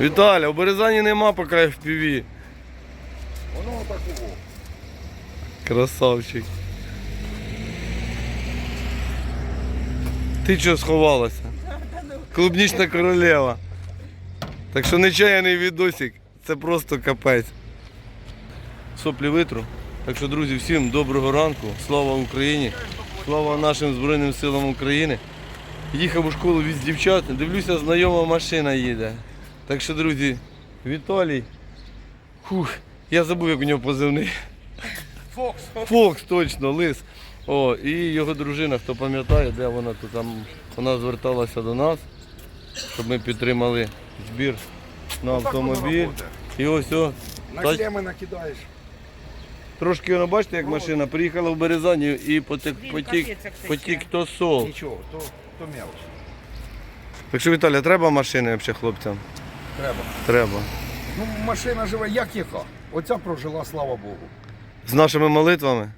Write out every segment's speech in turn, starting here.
Віталя, у Березані нема поки FPV. Воно такого. Красавчик. Ти чого сховалася? Клубнічна королева. Так що нечаяний відосик, це просто капець. Соплі витру. Так що, друзі, всім доброго ранку. Слава Україні! Слава нашим Збройним силам України. Їхав у школу від дівчат, дивлюся, знайома машина їде. Так що, друзі, Віталій. Фух, я забув, як у нього позивний. Фокс. Фокс, точно, лис. О, і його дружина, хто пам'ятає, де вона то там вона зверталася до нас, щоб ми підтримали збір на автомобіль. І ось о, На Та- клеми накидаєш. трошки воно бачите, як машина приїхала в Березані і потік, потік, потік то сол. Нічого, то, то мелочь. Так що, Віталя, треба машини взагалі хлопцям? Треба. Треба. Ну, машина живе як яка. Оця прожила, слава Богу. З нашими молитвами.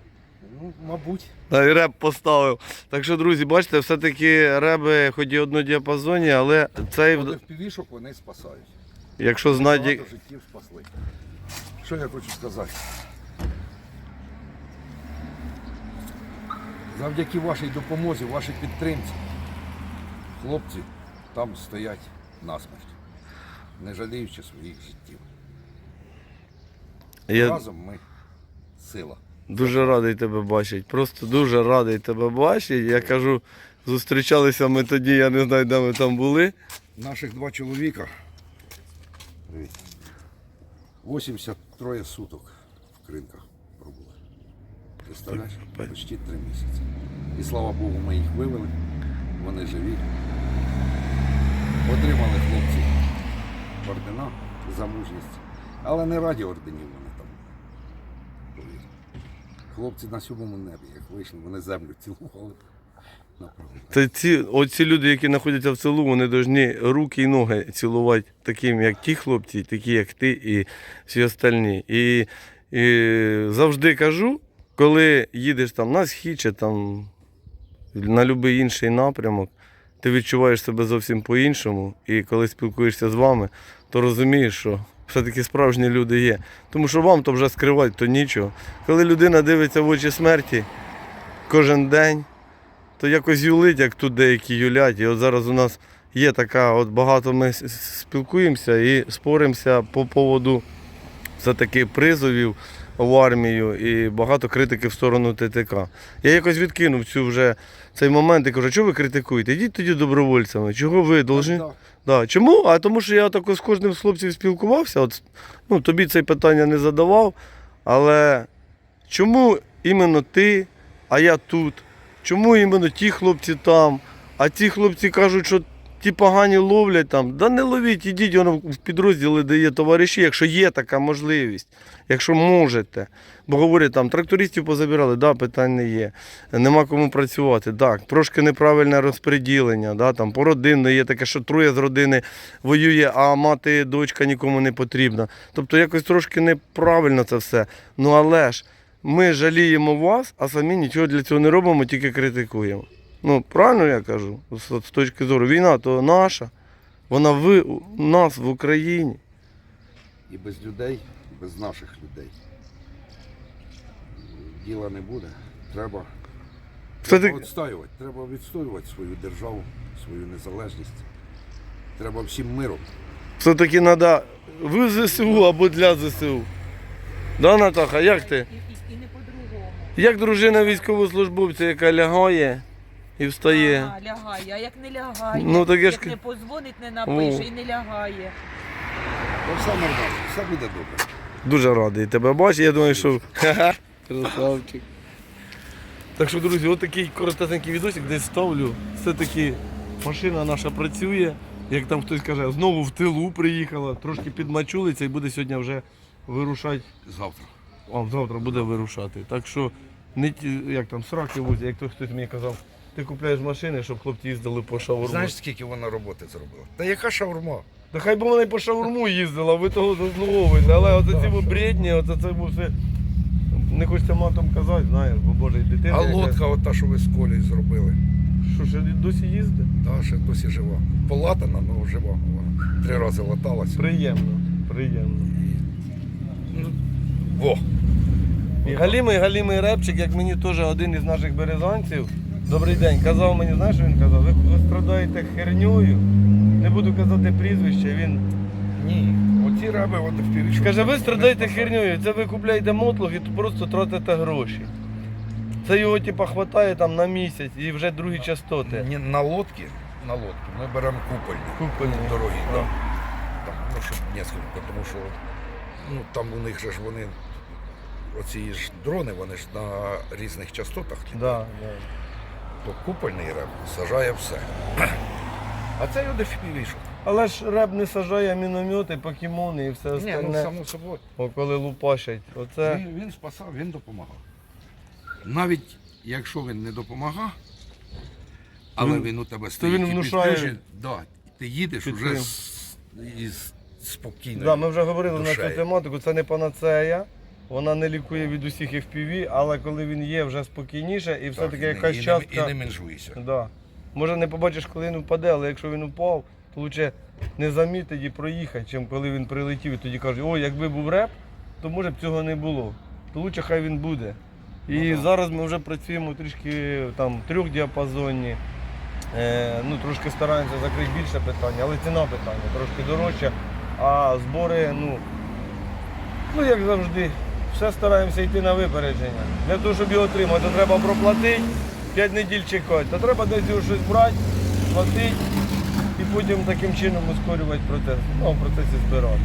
Ну, мабуть. Та і реп поставив. Так що, друзі, бачите, все-таки реби хоч і однодіапазонні, але цей, Коли в півішок вони спасають. якщо знати, життів спасли. Що я хочу сказати? Завдяки вашій допомозі, вашій підтримці, хлопці там стоять насмерть, не жаліючи своїх життів. я Разом ми сила. дуже радий тебе бачити. Просто дуже радий тебе бачити. Я кажу, зустрічалися ми тоді, я не знаю, де ми там були. Наших два чоловіка. Привіт. 83 суток в кринках пробули. Представляєш? Почти три місяці. І слава Богу, ми їх вивели. Вони живі. Отримали хлопці ордена за мужність. Але не раді орденів вони там. Хлопці на сьомому небі, як вийшли, вони землю цілували. Це ці, оці люди, які знаходяться в селу, вони повинні руки і ноги цілувати таким, як ті хлопці, такі, як ти і всі остальні. І, і завжди кажу, коли їдеш там на схід чи там на будь-який інший напрямок, ти відчуваєш себе зовсім по-іншому. І коли спілкуєшся з вами, то розумієш, що все-таки справжні люди є. Тому що вам то вже скривати, то нічого. Коли людина дивиться в очі смерті кожен день, то якось юлить, як тут деякі юлять. І от зараз у нас є така, от багато ми спілкуємося і споримося по поводу все-таки призовів в армію і багато критики в сторону ТТК. Я якось відкинув цю вже цей момент і кажу, чого ви критикуєте? Йдіть тоді добровольцями. Чого ви должны? Так, Да. Чому? А тому що я тако з кожним з хлопців спілкувався. От, ну, тобі це питання не задавав. Але чому іменно ти, а я тут? Чому іменно ті хлопці там? А ті хлопці кажуть, що ті погані ловлять там. Да не ловіть, ідіть воно в підрозділи, де є товариші, якщо є така можливість, якщо можете. Бо говорять, там трактористів позабирали, да, питань не є. Нема кому працювати. Так, трошки неправильне розподілення. Да, там по родинно є таке, що троє з родини воює, а мати, дочка нікому не потрібна. Тобто якось трошки неправильно це все. Ну але ж ми жаліємо вас, а самі нічого для цього не робимо, тільки критикуємо. Ну, правильно я кажу, з, з точки зору. Війна то наша, вона в нас в Україні. І без людей, без наших людей діла не буде. Треба, Все треба таки- відстоювати. Треба відстоювати свою державу, свою незалежність. Треба всім миром. Все-таки треба в ЗСУ або для ЗСУ. Да, Натаха, як ти? І, і, і не по-другому. Як дружина військовослужбовця, яка лягає і встає. А, лягає, а як не лягає, Ну, так я ж як ка- не позвонить, не напише О. і не лягає. Ну, все нормально, все буде добре. Дуже радий тебе бачити. Я думаю, що Ха-ха, красавчик. Так що, друзі, отакий коротесенький відосик десь ставлю. Все-таки машина наша працює. Як там хтось каже, знову в тилу приїхала, трошки підмачулиться і буде сьогодні вже вирушати. Завтра. А, завтра буде вирушати. Так що не ті, як там сраки возять, як то хтось мені казав, ти купляєш машини, щоб хлопці їздили по шаурму. Знаєш, скільки вона роботи зробила? Та яка шаурма? Та хай би вона і по шаурму їздила, ви того заслуговуєте, але оце ці бредні, оце це все. Не хочеться матом казати, знаєш, бо боже, і дитина. А лодка, ота, що ви з колею зробили. Що ще досі їздить? Та ще досі жива. Полатана, але жива. Вона три рази латалася. Приємно, приємно. Ну, во. І галімий, галімий репчик, як мені теж один із наших березанців. Добрий день, казав мені, знаєш, що він казав, ви, ви страдаєте херньою, не буду казати прізвище, він Ні. Оці раби, от в півічку. каже, ви страдаєте херньою, це ви купляєте мотлох і просто тратите гроші. Це його типа хватає там на місяць і вже другі частоти. Ні, на лодки, на лодки ми беремо купольні. Купольні. Дорогі, Да. да. Там, ну, щоб несколько, тому що ну, там у них же ж вони, оці ж дрони, вони ж на різних частотах. Да, да. То купольний реп сажає все. А це його FPV-шок. Але ж реп не сажає міномети, покемони і все Ні, остальне. ну само собою. О, коли лупашать. Оце. Він, він спасав, він допомагав. Навіть якщо він не допомагав, але Він- він, у тебе стоїть. він і внушає підключений, да, ти їдеш вже підтримку. з, із спокійною. Да, ми вже говорили на душею. цю тематику, це не панацея. Вона не лікує від усіх FPV, але коли він є, вже спокійніше і все-таки не- якась і, частка. І не менжуйся. Да. Може не побачиш, коли він впаде, але якщо він упав, то краще не замітити і проїхати, чим коли він прилетів і тоді кажуть, ой, якби був реп, то може б цього не було. То краще хай він буде. І Ну да. зараз ми вже працюємо трішки там трьохдіапазонні. Е, ну, трошки стараємося закрити більше питання, але ціна питання трошки дорожча. А збори, ну, ну як завжди, все стараємося йти на випередження. Для того, щоб його отримати, то треба проплатити, 5 неділь чекати. То треба десь його щось брати, платити і потім таким чином ускорювати процес. Ну, в процесі збирати.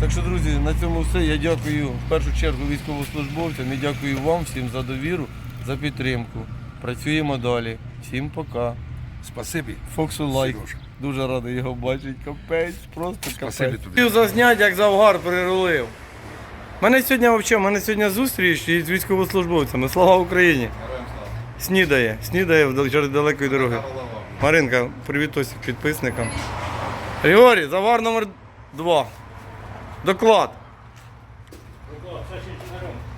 Так що, друзі, на цьому все. Я дякую в першу чергу військовослужбовцям і дякую вам всім за довіру, за підтримку. Працюємо далі. Всім пока. Спасибі. Фоксу лайк. Дуже радий його бачити. Капець, просто Спасибі капець. тобі. Хотів зазняти, як завгар прирулив. Мене сьогодні взагалі, мене сьогодні зустріч із військовослужбовцями. Слава Україні! Снідає, снідає через далекої дороги. Маринка, привітосик підписникам. Григорій, завар номер 2. Доклад.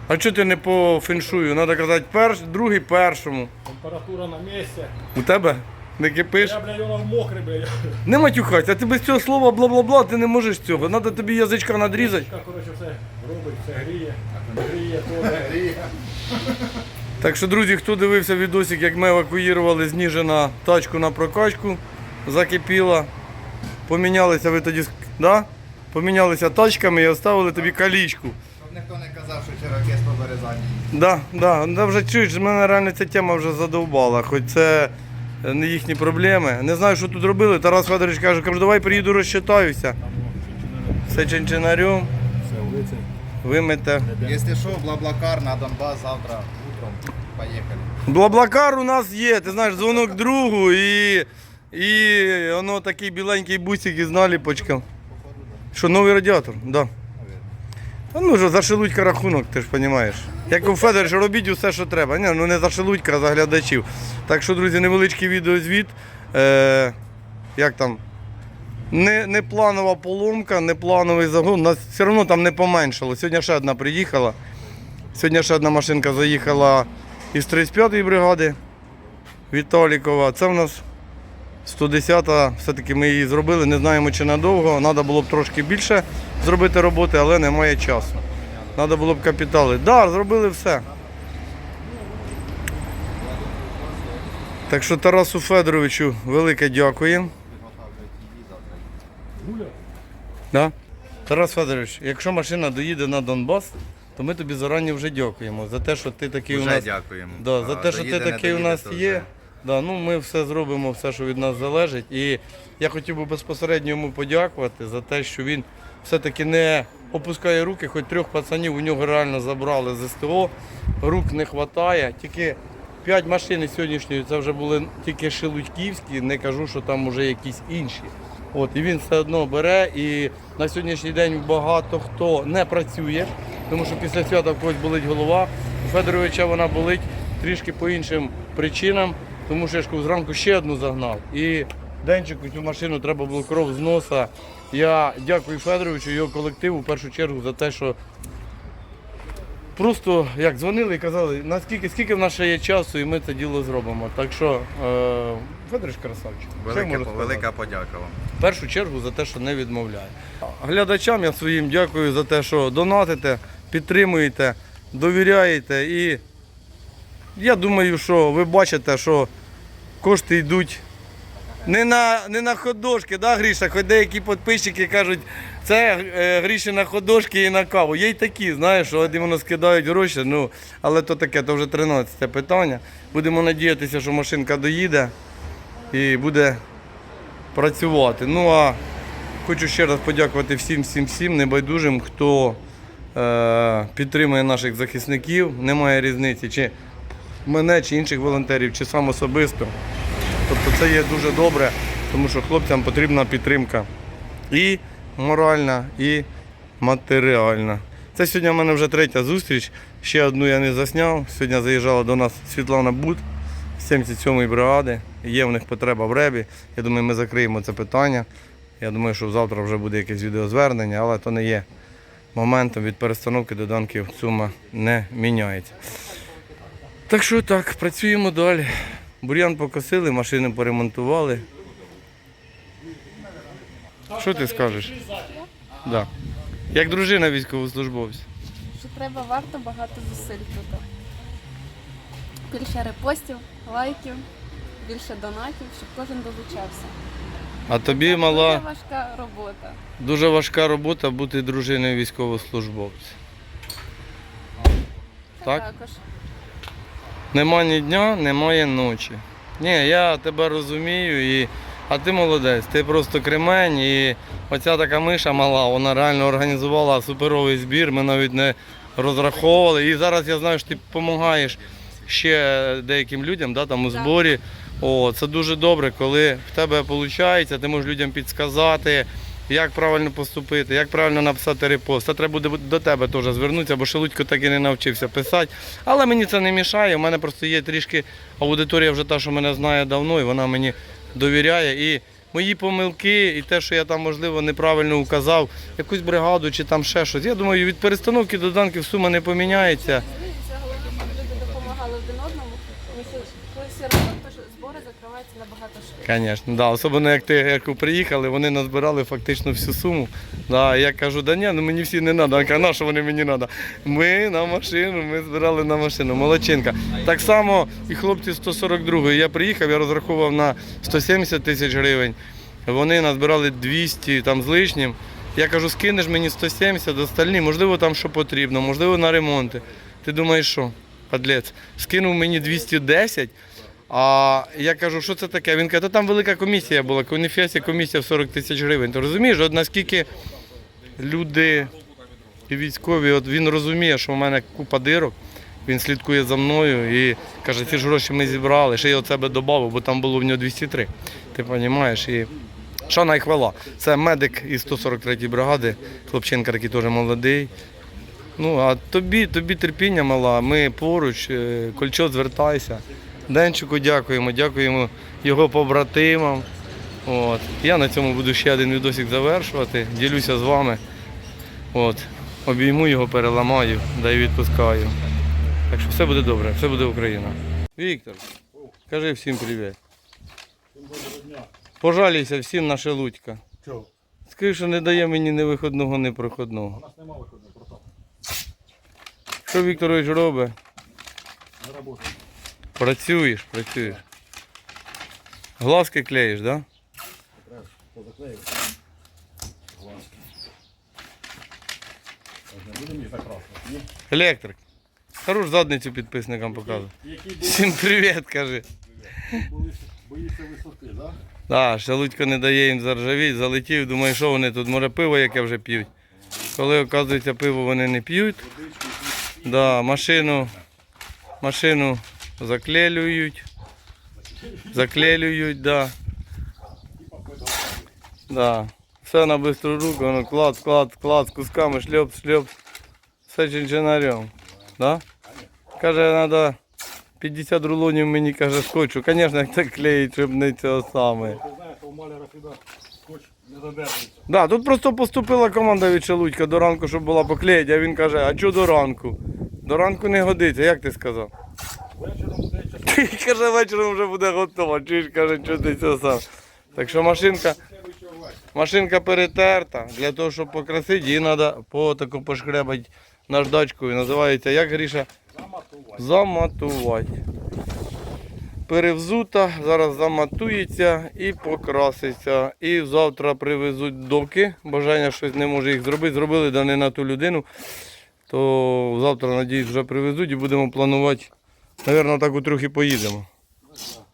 А чого ти не по феншую? Треба казати перш, другий першому. Температура на місці. У тебе? Не кипиш? Я, блядь, воно мокрий, блядь. Не матюхайся, а ти без цього слова бла-бла-бла, ти не можеш цього. Треба тобі язичка надрізати. Як, коротше, все робить, все гріє. Гріє, теж гріє. Так що, друзі, хто дивився відосик, як ми евакуювали з Ніжина тачку на прокачку, закипіла. Помінялися ви тоді, да? Помінялися тачками і оставили тобі калічку. Щоб ніхто не казав, що чирокес по березані. Да, да, да, вже чуєш, мене реально ця тема вже задовбала, хоч це не їхні проблеми. Не знаю, що тут робили. Тарас Федорович каже, кажу, давай приїду розчитаюся. Все чинчинарем, Все, вулиці. вимете. Якщо що, бла-блакар на Донбас завтра утром. Поїхали. Блаблакар у нас є, ти знаєш, дзвонок другу і, і воно такий біленький бусик із наліпочком. Що, новий радіатор? Да. Та ну ж, зашелудька рахунок, ти ж розумієш. Як у Федорович, робіть усе, що треба. Ні, ну не зашелудька, за глядачів. Так що, друзі, невеличкий відеозвіт. Е, як там? Не, не планова поломка, не плановий загон. Нас все одно там не поменшало. Сьогодні ще одна приїхала. Сьогодні ще одна машинка заїхала із 35-ї бригади Віталікова. Це в нас 110-та, все-таки ми її зробили, не знаємо чи надовго. Треба було б трошки більше зробити роботи, але немає часу. Треба було б капітали. Так, да, зробили все. Так що Тарасу Федоровичу велике дякуємо. Да? Тарас Федорович, якщо машина доїде на Донбас, то ми тобі зарані вже дякуємо за те, що ти такий у нас. дякуємо. Да, за А те, що ти такий у нас є. вже. Да, ну, ми все зробимо, все, що від нас залежить. І я хотів би безпосередньо йому подякувати за те, що він все-таки не опускає руки, хоч трьох пацанів у нього реально забрали з СТО, рук не вистачає. Тільки п'ять машин сьогоднішньої це вже були тільки шелудьківські, не кажу, що там вже якісь інші. От, і він все одно бере. І на сьогоднішній день багато хто не працює, тому що після свята в когось болить голова. У Федоровича вона болить трішки по іншим причинам, тому що я ж зранку ще одну загнав. І денчику цю машину треба було кров з носа. Я дякую Федоровичу і його колективу в першу чергу за те, що просто як дзвонили і казали, наскільки скільки в нас ще є часу, і ми це діло зробимо. Так що, е, Федорич красавчик. Що я Велика, можу сказати? велика подяка вам. В першу чергу за те, що не відмовляє. Глядачам я своїм дякую за те, що донатите, підтримуєте, довіряєте. І я думаю, що ви бачите, що кошти йдуть не на, не на ходошки, да, Гріша? Хоч деякі підписчики кажуть, це е, Гріші на ходошки і на каву. Є й такі, знаєш, що от скидають гроші, ну, але то таке, то вже 13 питання. Будемо надіятися, що машинка доїде і буде працювати. Ну а хочу ще раз подякувати всім, всім, всім небайдужим, хто е, підтримує наших захисників. Немає різниці, чи мене, чи інших волонтерів, чи сам особисто. Тобто це є дуже добре, тому що хлопцям потрібна підтримка і моральна, і матеріальна. Це сьогодні в мене вже третя зустріч. Ще одну я не засняв. Сьогодні заїжджала до нас Світлана Бут з 77-ї бригади. Є в них потреба в ребі. Я думаю, ми закриємо це питання. Я думаю, що завтра вже буде якесь відеозвернення, але то не є моментом від перестановки до данків сума не міняється. Так що так, працюємо далі. Бур'ян покосили, машини поремонтували. Що ти скажеш? Да. Як дружина військовослужбовця. що треба варто багато зусиль тут. Більше репостів, лайків, більше донатів, щоб кожен долучався. А тобі Це мала дуже важка робота. дуже важка робота бути дружиною військовослужбовця. Так? також. Нема ні дня, немає ночі. Ні, я тебе розумію, і... а ти молодець, ти просто кремень. І оця така миша мала, вона реально організувала суперовий збір. Ми навіть не розраховували. І зараз я знаю, що ти допомагаєш ще деяким людям да, там, у зборі. О, це дуже добре, коли в тебе виходить, ти можеш людям підсказати, як правильно поступити, як правильно написати репост. Це треба буде до тебе теж звернутися, бо Шелудько так і не навчився писати. Але мені це не мішає. У мене просто є трішки аудиторія вже та, що мене знає давно, і вона мені довіряє. І мої помилки, і те, що я там, можливо, неправильно указав, якусь бригаду чи там ще щось. Я думаю, від перестановки до данків сума не поміняється. Це головне, щоб люди допомагали один одному. Збори закриваються набагато швидше. Звісно, да. особливо як ти як приїхали, вони назбирали фактично всю суму. Да, я кажу, да ні, ну мені всі не треба. А на що вони мені треба? Ми на машину, ми збирали на машину. Молодчинка. Так само і хлопці 142-ї. Я приїхав, я розраховував на 170 тисяч гривень. Вони назбирали 200 там з лишнім. Я кажу, скинеш мені 170, остальні, можливо, там що потрібно, можливо, на ремонти. Ти думаєш, що? Падлець, скинув мені 210, а я кажу, що це таке? Він каже, та там велика комісія була, коніфесія комісія в 40 тисяч гривень. Ти розумієш, от наскільки люди і військові, от він розуміє, що в мене купа дирок, він слідкує за мною і каже, ці ж гроші ми зібрали, ще я від себе додав, бо там було в нього 203. Ти розумієш? І шана і хвала. Це медик із 143-ї бригади, хлопчинка, який теж молодий. Ну, а тобі, тобі терпіння мала, ми поруч, е, Кольчо, звертайся. Денчику дякуємо, дякуємо його побратимам. От. Я на цьому буду ще один відосик завершувати, ділюся з вами. От. Обійму його, переламаю, да й відпускаю. Так що все буде добре, все буде Україна. Віктор, кажи всім привіт. Пожалійся всім на шелудька. Чого? Скажи, що не дає мені ні виходного, ні проходного. У нас нема виходу, братан. Що Вікторович робить? Працюєш, працюєш. Глазки клеїш, так? Да? Позаклеїв. Глазки. Електрик. Хорош задницю підписникам показує. Всім привіт, каже. боїться висоти, так? Да? Да, Шелудько не дає їм заржавіть, залетів, думаю, що вони тут, може пиво яке вже п'ють. Коли, оказується, пиво вони не п'ють. Да, машину, машину заклеюють. Заклеюють, да. Да. Все на бистру руку, воно клад, клад, клад, з кусками, шльоп, шльоп. Все чинчинарем. Да? Каже, треба 50 рулонів мені каже скотчу. Звісно, як це клеїть, щоб не цього саме. Ти знаєш, що у маляра завжди скотч Не задержується. Да, тут просто поступила команда від Шелудька до ранку, щоб була поклеїть, а він каже, а чого до ранку? До ранку не годиться, як ти сказав? Вечором буде каже, вечором вже буде готова. Чуєш, каже, що ти це сам. Так що машинка, машинка перетерта. Для того, щоб покрасити, її треба по таку пошкребати наждачкою. Називається як Гріша? Заматувати. Заматувати. Перевзута, зараз заматується і покраситься. І завтра привезуть доки. Бажання щось не може їх зробити. Зробили, да не на ту людину. То завтра, надіюсь, вже привезуть і будемо планувати. Навірно, так у трохи поїдемо.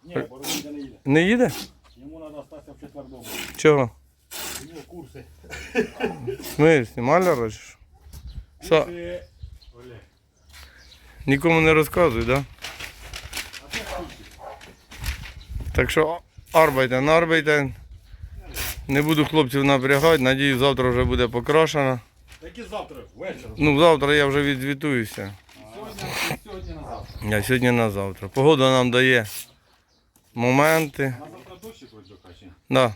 Ні, Бородіння не їде. Не їде? Йому треба остатися в четвер четвердому. Чого? У нього курси. Чи? Са, Курси. Олег. нікому не розказуй, да? Так що арбайтен, арбайтен. Не буду хлопців напрягати, надіюсь, завтра вже буде покрашена. Які завтра? Вечором. Ну, завтра я вже відзвітуюся. Сьогодні, на завтра. Я сьогодні на завтра. Погода нам дає моменти. На завтра дощик ось до качі. Да.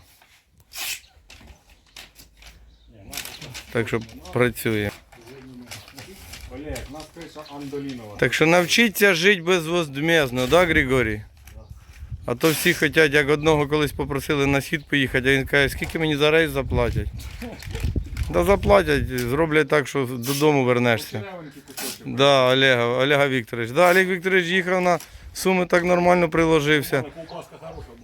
Ні, на Так що працює. Так що навчіться жити безвозмездно, да, Григорій? А то всі хочуть, як одного колись попросили на схід поїхати, а він каже, скільки мені за рейс заплатять? Да заплатять, зроблять так, що додому вернешся. Да, Олега, Олега Вікторович. Да, Олег Вікторович їхав на суми так нормально приложився.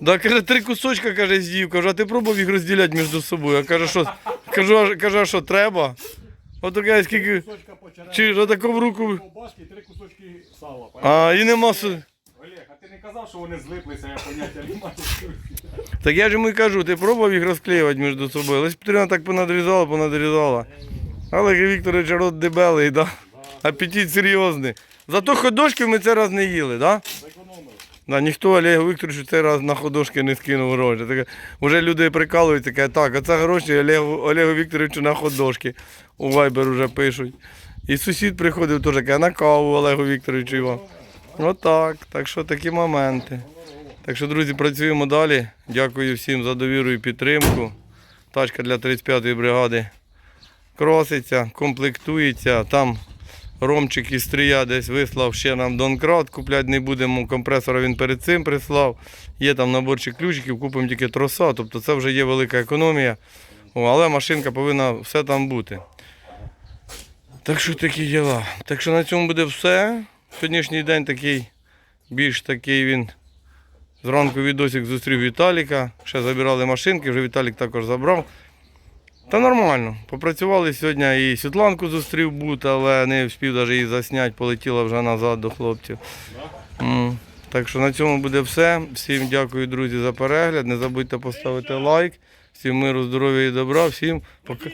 Да, каже, три кусочка каже, з'їв. Кажу, а ти пробував їх розділяти між собою. А каже, що, кажу, а- а що треба? От така скільки. Чи отако в руку. Три кусочки сала. А, і нема. Казав, що вони злиплися, я поняття не маю. Так я ж йому і кажу, ти пробував їх розклеювати між собою. Лесь Петрівна так понадрізала, понадрізала. Олег Вікторович рот дебелий, да? апетит серйозний. Зато ходошки ми цей раз не їли, да? Да, ніхто Олегу Вікторовичу цей раз на ходошки не скинув гроші. Так, уже люди прикалуються, кажуть, так, а це гроші Олегу, Олегу Вікторовичу на ходошки. У Viber вже пишуть. І сусід приходив теж, каже, на каву Олегу Вікторовичу Іван. Отак. Так що такі моменти. Так що, друзі, працюємо далі. Дякую всім за довіру і підтримку. Тачка для 35-ї бригади кроситься, комплектується. Там Ромчик із Стрія десь вислав ще нам донкрат. Купляти не будемо. Компресора він перед цим прислав. Є там наборчик ключиків, купимо тільки троса. Тобто це вже є велика економія. О, але машинка повинна все там бути. Так що такі діла. Так що на цьому буде все. Сьогоднішній день такий, більш такий він. Зранку відосик зустрів Віталіка. Ще забирали машинки, вже Віталік також забрав. Та нормально. Попрацювали сьогодні і Світланку зустрів бут, але не встиг навіть її засняти, полетіла вже назад до хлопців. Так що на цьому буде все. Всім дякую, друзі, за перегляд. Не забудьте поставити лайк. Всім миру, здоров'я і добра. Всім пока.